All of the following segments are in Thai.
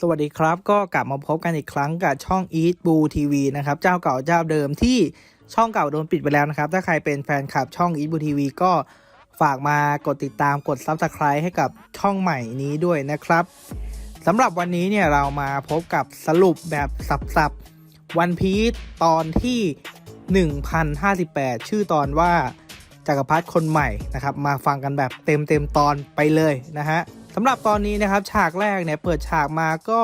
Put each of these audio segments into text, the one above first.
สวัสดีครับ ก็กลับมาพบกันอีกครั้งกับช่อง Eat Blue TV นะครับ เจ้าเก่าเจ้าเดิมที่ช่องเก่าโดนปิดไปแล้วนะครับ ถ้าใครเป็นแฟนคลับช่อง Eat Blue TV ก็ฝากมากดติดตามกด Subscribe ให้กับช่องใหม่นี้ด้วยนะครับสำหรับวันนี้เนี่ยเรามาพบกับสรุปแบบสับๆวันพีซตอนที่ 1058 ชื่อตอนว่าจักรพรรดิคนใหม่นะครับ มาฟังกันแบบเต็มเต็มตอนไปเลยนะฮะ สำหรับตอนนี้นะครับฉากแรกเนี่ยเปิดฉากมาก็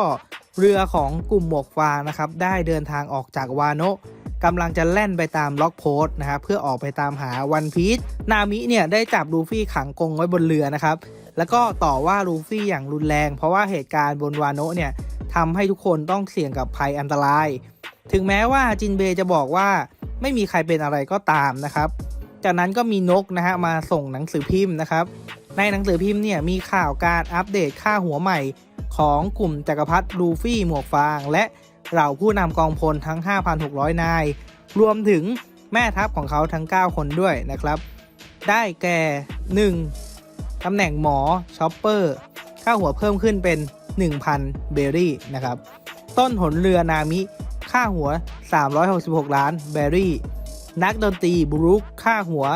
เรือของกลุ่มหมวกฟางนะครับได้เดินทางออกจากวาโนะกำลังจะแล่นไปตามล็อกโพสนะครับเพื่อออกไปตามหาวันพีชนามิเนี่ยได้จับลูฟี่ขังกงไว้บนเรือนะครับแล้วก็ต่อว่าลูฟี่อย่างรุนแรง เพราะว่าเหตุการณ์บนวาโนะเนี่ยทำให้ทุกคนต้องเสี่ยงกับภัยอันตราย ถึงแม้ว่าจินเบย์จะบอกว่าไม่มีใครเป็นอะไรก็ตามนะครับ จากนั้นก็มีนกนะฮะมาส่งหนังสือพิมพ์นะครับ ในหนังสือพิมพ์เนี่ยมีข่าวการอัปเดตค่าหัวใหม่ของกลุ่มจักรพรรดิลูฟี่หมวกฟาง และเหล่าผู้นำกองพลทั้ง 5,600 นาย รวมถึงแม่ทัพของเขาทั้ง 9 คนด้วยนะครับ ได้แก่ 1. ตำแหน่งหมอช็อปเปอร์ ค่าหัวเพิ่มขึ้นเป็น 1,000 เบอรี่นะครับ ต้นหนเรือนามิ ค่าหัว 366 ล้านเบอรี่ นักดนตรีบรูคค่าหัว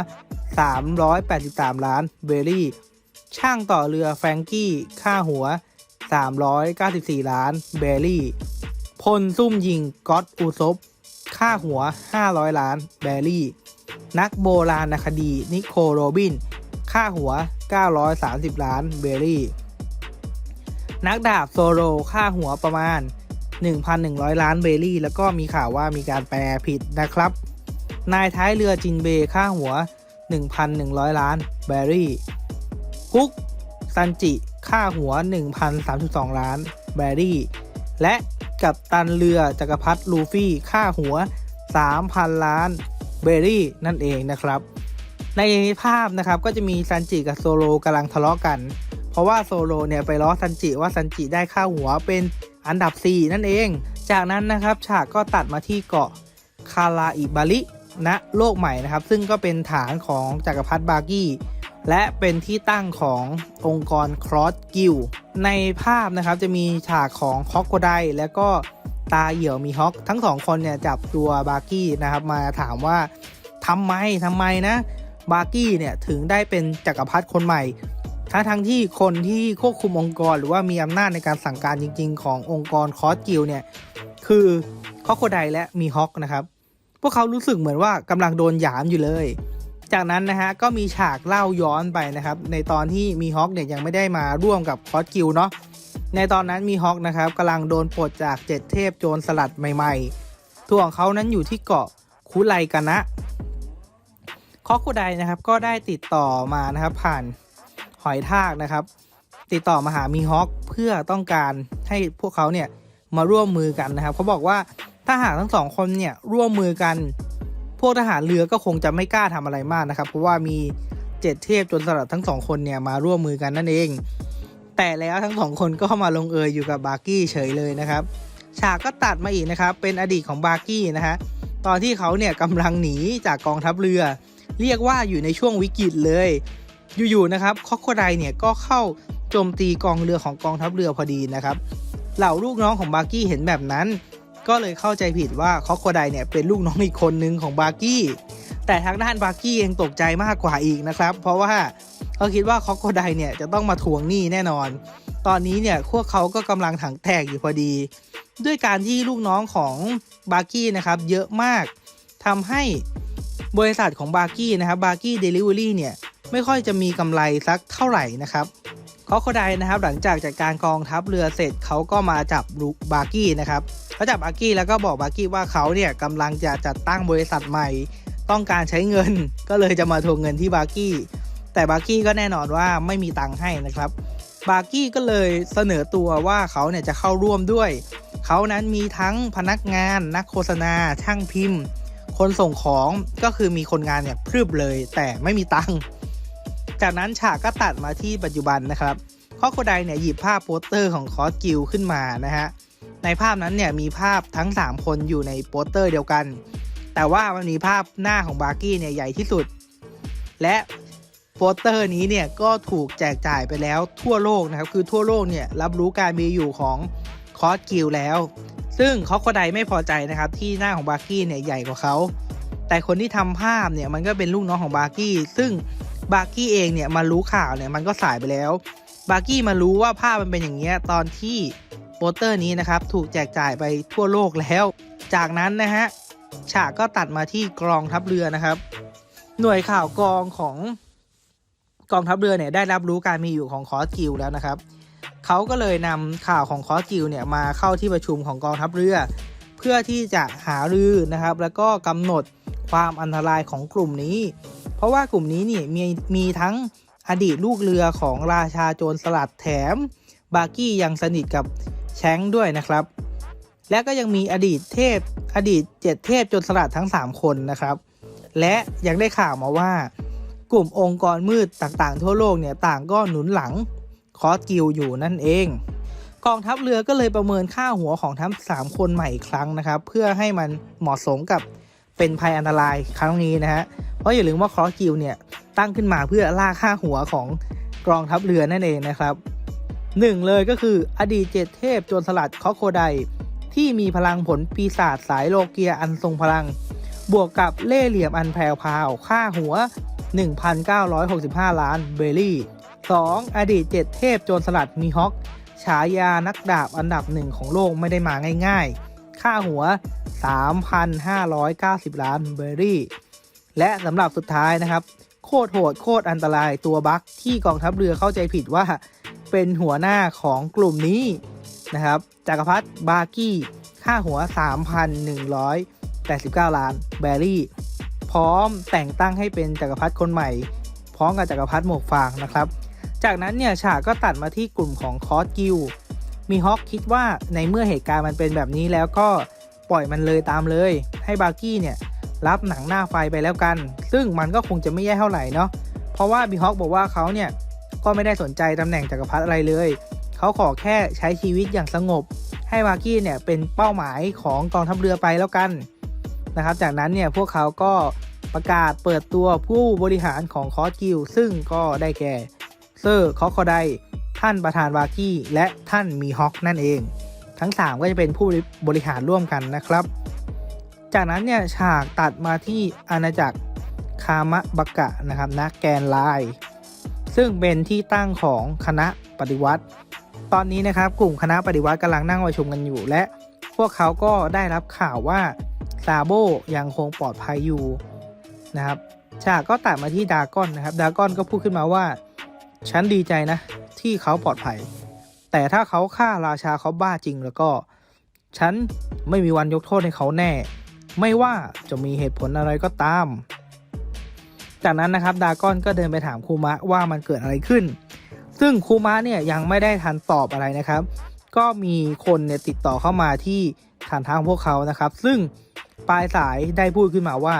383 ล้านเบอรี่ ช่างต่อเรือแฟรงกี้ ค่าหัว 394 ล้านเบอรี่ พลซุ่มยิงก็อตอูซบค่าหัว 500 ล้านเบอรี่ นักโบราณคดีนิโคโรบิน ค่าหัว 930 ล้านเบอรี่ นักดาบโซโลค่าหัวประมาณ 1,100 ล้านเบอรี่ แล้วก็มีข่าวว่ามีการแปลผิดนะครับนายท้ายเรือจินเบย์ค่าหัว 1,100 ล้านเบอรี่กุ๊กซันจิ ค่าหัว 1,032 ล้านเบอรี่ และกับตันเรือจักรพรรดิลูฟี่ ค่าหัว 3,000 ล้าน เบอรี่ นั่นเองนะครับ ในภาพนะครับก็จะมีซันจิกับโซโลกำลังทะเลาะกัน เพราะว่าโซโลเนี่ยไปล้อซันจิว่าซันจิได้ค่าหัวเป็นอันดับ 4 นั่นเอง จากนั้นนะครับฉากก็ตัดมาที่เกาะคาราอิบาริ ณโลกใหม่นะครับ ซึ่งก็เป็นฐานของจักรพรรดิบาร์กี้และเป็นที่ตั้งขององค์กรครอสกิลในภาพนะครับจะมีฉากของฮอกโกไดและก็ตาเหี่ยวมีฮอก ทั้งสองคนเนี่ยจับตัวบาร์กี้นะครับมาถามว่าทำไมทำไมนะ บาร์กี้เนี่ยถึงได้เป็นจักรพรรดิคนใหม่ทั้งทั้งที่คนที่ควบคุมองค์กรหรือว่ามีอำนาจในการสั่งการจริง ๆ ขององค์กรคอสกิลเนี่ยคือคอกโคไดและมีฮอกนะครับ วกเขารู้สึกเหมือนว่ากำลังโดนหยามอยู่เลย จากนั้นนะฮะก็มีฉากเล่าย้อนไปนะครับในตอนที่มีฮอกเนี่ยยังไม่ได้มาร่วมกับคอสกิลเนาะในตอนนั้นมีฮอกนะครับกำลังโดนปลดจากเจ็ดเทพโจรสลัดใหม่ๆตัวของเขานั้นอยู่ที่เกาะคุไลกานะคอกโคไดนะครับก็ได้ติดต่อมานะครับผ่านหอยทากนะครับ ติดต่อมาหามีฮอกเพื่อต้องการให้พวกเขาเนี่ยมาร่วมมือกันนะครับเขาบอกว่า ถ้าหากทั้งสองคนเนี่ยร่วมมือกัน พวกทหารเรือก็คงจะไม่กล้าทำอะไรมากนะครับ เพราะว่ามีเจ็ดเทพจนสลัดทั้งสองคนเนี่ยมาร่วมมือกันนั่นเอง แต่แล้วทั้งสองคนก็มาลงเอยอยู่กับบาร์กี้เฉยเลยนะครับ ฉากก็ตัดมาอีกนะครับ เป็นอดีตของบาร์กี้นะฮะตอนที่เขาเนี่ยกำลังหนีจากกองทัพเรือ เรียกว่าอยู่ในช่วงวิกฤตเลย อยู่ๆนะครับคอกโคไดเนี่ยก็เข้าโจมตีกองเรือของกองทัพเรือพอดีนะครับ เหล่าลูกน้องของบาร์กี้เห็นแบบนั้น ก็เลยเข้าใจผิดว่าคอกโคไดเนี่ยเป็นลูกน้องอีกคนนึงของบาร์กี้ แต่ทางด้านบาร์กี้เองตกใจมากกว่าอีกนะครับ เพราะว่าเขาคิดว่าคอกโคไดเนี่ยจะต้องมาทวงหนี้แน่นอน ตอนนี้เนี่ยพวกเขาก็กำลังถังแตกอยู่พอดี ด้วยการที่ลูกน้องของบาร์กี้นะครับเยอะมากทำให้บริษัทของบาร์กี้นะครับบาร์กี้เดลิเวอรี่เนี่ยไม่ค่อยจะมีกำไรสักเท่าไหร่นะครับ คอคไดนะครับหลังจากจัดการกองทัพเรือเสร็จเขาก็มาจับบาร์กี้นะครับเขาจับบาร์กี้แล้วก็บอกบาร์กี้ว่าเขาเนี่ยกำลังจะจัดตั้งบริษัทใหม่ ต้องการใช้เงิน ก็เลยจะมาทวงเงินที่บาร์กี้แต่บาร์กี้ก็แน่นอนว่าไม่มีตังค์ให้นะครับบาร์กี้ก็เลยเสนอตัวว่าเขาเนี่ยจะเข้าร่วมด้วย เขานั้นมีทั้งพนักงาน นักโฆษณา ช่างพิมพ์ คนส่งของก็คือมีคนงานเนี่ยพรึบเลย แต่ไม่มีตังค์ จากนั้นฉากก็ตัดมาที่ปัจจุบันนะครับข้อโคไดเนี่ยหยิบภาพโปสเตอร์ของคอสกิลขึ้นมานะฮะในภาพนั้นเนี่ยมีภาพทั้ง 3 คนอยู่ในโปสเตอร์เดียวกัน แต่ว่ามันมีภาพหน้าของบาร์กี้เนี่ยใหญ่ที่สุด และโปสเตอร์นี้เนี่ยก็ถูกแจกจ่ายไปแล้วทั่วโลกนะครับคือทั่วโลกเนี่ยรับรู้การมีอยู่ของคอสกิลแล้ว ซึ่งคอโคไดไม่พอใจนะครับที่หน้าของบาร์กี้เนี่ยใหญ่กว่าเขาแต่คนที่ทำภาพเนี่ยมันก็เป็นลูกน้องของบาร์กี้ซึ่ง บาร์กี้เองเนี่ยมารู้ข่าวเนี่ยมันก็สายไปแล้ว บาร์กี้มารู้ว่าภาพมันเป็นอย่างเงี้ยตอนที่โปสเตอร์นี้นะครับถูกแจกจ่ายไปทั่วโลกแล้ว จากนั้นนะฮะฉากก็ตัดมาที่กองทัพเรือนะครับ หน่วยข่าวกองของกองทัพเรือเนี่ยได้รับรู้การมีอยู่ของคอสกิลแล้วนะครับเขาก็เลยนำข่าวของคอสกิลเนี่ยมาเข้าที่ประชุมของกองทัพเรือ เพื่อที่จะหารือนะครับ แล้วก็กำหนดความอันตรายของกลุ่มนี้ เพราะว่ากลุ่มนี้นี่มีมีทั้งอดีตลูกเรือของราชาโจรสลัดแถม บาร์กี้ยังสนิทกับแชงด้วยนะครับ และก็ยังมีอดีตเทพ อดีตเจ็ดเทพโจรสลัดทั้ง 3 คนนะครับ และยังได้ข่าวมาว่ากลุ่มองค์กรมืดต่างๆ ทั่วโลกเนี่ยต่างก็หนุนหลังคอสกิลอยู่นั่นเอง กองทัพเรือก็เลยประเมินค่าหัวของทั้ง3คนใหม่อีกครั้งนะครับ เพื่อให้มันเหมาะสมกับ เป็นภัยอันตรายครั้งนี้นะฮะ เพราะอย่าลืมว่าคอสกิลเนี่ยตั้งขึ้นมาเพื่อล่าค่าหัวของกองทัพเรือนั่นเองนะครับหนึ่งเลยก็คืออดีตเจ็ดเทพโจรสลัดคอโคไดที่มีพลังผลปีศาจสายโลเกียอันทรงพลัง บวกกับเล่เหลี่ยมอันแพรวพาว ค่าหัว 1,965 ล้านเบลลี่ 2. อดีตเจ็ดเทพโจรสลัดมีฮอคฉายานักดาบอันดับหนึ่งของโลกไม่ได้มาง่ายๆ ค่าหัว 3,590 ล้านเบลลี่ และสำหรับสุดท้ายนะครับ โคตรโหดโคตรอันตรายตัวบัคที่กองทัพเรือเข้าใจผิดว่า เป็นหัวหน้าของกลุ่มนี้นะครับจักรพรรดิบาร์กี้ค่าหัว 3,189 ล้านแบอรี่ พร้อมแต่งตั้งให้เป็นจักรพรรดิคนใหม่ พร้อมกับจักรพรรดิหมวกฟางนะครับ จากนั้นเนี่ยฉากก็ตัดมาที่กลุ่มของคอสกิล มีฮอคคิดว่าในเมื่อเหตุการณ์มันเป็นแบบนี้แล้วก็ปล่อยมันเลยตามเลย ให้บาร์กี้เนี่ยรับหนังหน้าไฟไปแล้วกัน ซึ่งมันก็คงจะไม่แย่เท่าไหร่เนาะเพราะว่าบีฮอคบอกว่าเขาเนี่ยก็ไม่ได้สนใจตำแหน่งจักรพรรดิอะไรเลย เขาขอแค่ใช้ชีวิตอย่างสงบ ให้บาร์กี้เนี่ยเป็นเป้าหมายของกองทัพเรือไปแล้วกันนะครับ จากนั้นเนี่ยพวกเขาก็ประกาศเปิดตัวผู้บริหารของคอสกิลซึ่งก็ได้แก่เซอร์คอคอได ท่านประธานบากี้และท่านมีฮอคนั่นเอง ทั้ง 3 ก็จะเป็นผู้บริหารร่วมกันนะครับ จากนั้นเนี่ยฉากตัดมาที่อาณาจักรคามะบกะนะครับนะแกนไลน์ซึ่งเป็นที่ตั้งของคณะปฏิวัติ ตอนนี้นะครับกลุ่มคณะปฏิวัติกำลังนั่งประชุมกันอยู่ และพวกเขาก็ได้รับข่าวว่าซาโบยังคงปลอดภัยอยู่นะครับฉากก็ตัดมาที่ดากอนนะครับ ดากอนก็พูดขึ้นมาว่า ฉันดีใจนะ ที่เขาปลอดภัย แต่ถ้าเขาฆ่าราชาเขาบ้าจริงแล้วก็ ฉันไม่มีวันยกโทษให้เขาแน่ ไม่ว่าจะมีเหตุผลอะไรก็ตาม จากนั้นนะครับดากอนก็เดินไปถามคูมะว่ามันเกิดอะไรขึ้น ซึ่งคูมะเนี่ยยังไม่ได้ทันตอบอะไรนะครับ ก็มีคนเนี่ยติดต่อเข้ามาที่ฐานทางพวกเขานะครับ ซึ่งปลายสายได้พูดขึ้นมาว่า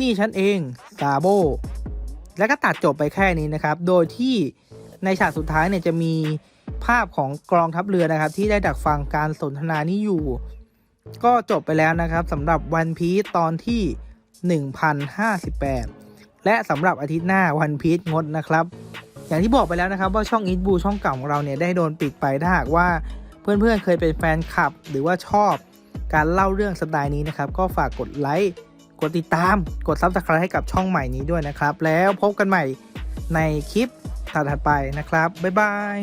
นี่ฉันเองซาโบ แล้วก็ตัดจบไปแค่นี้นะครับ โดยที่ ในฉากสุดท้ายเนี่ยจะมีภาพของกองทัพเรือนะครับ ที่ได้ดักฟังการสนทนานี้อยู่ ก็จบไปแล้วนะครับสำหรับวันพี e ตอนที่ 1058 และสำหรับอาทิตย์หน้าวันพี e งดนะครับ อย่างที่บอกไปแล้วนะครับว่าช่องอินบูช่องเก่าของเราเนี่ยได้โดนปิดไปถ้าหากว่าเพื่อนๆเคยเป็นแฟนคลับ หรือว่าชอบการเล่าเรื่องสไตล์นี้นะครับก็ฝากกดไลค์กดติดตาม กดซับสไครต์ให้กับช่องใหม่นี้ด้วยนะครับ แล้วพบกันใหม่ในคลิป ถัดไปนะครับ บ๊ายบาย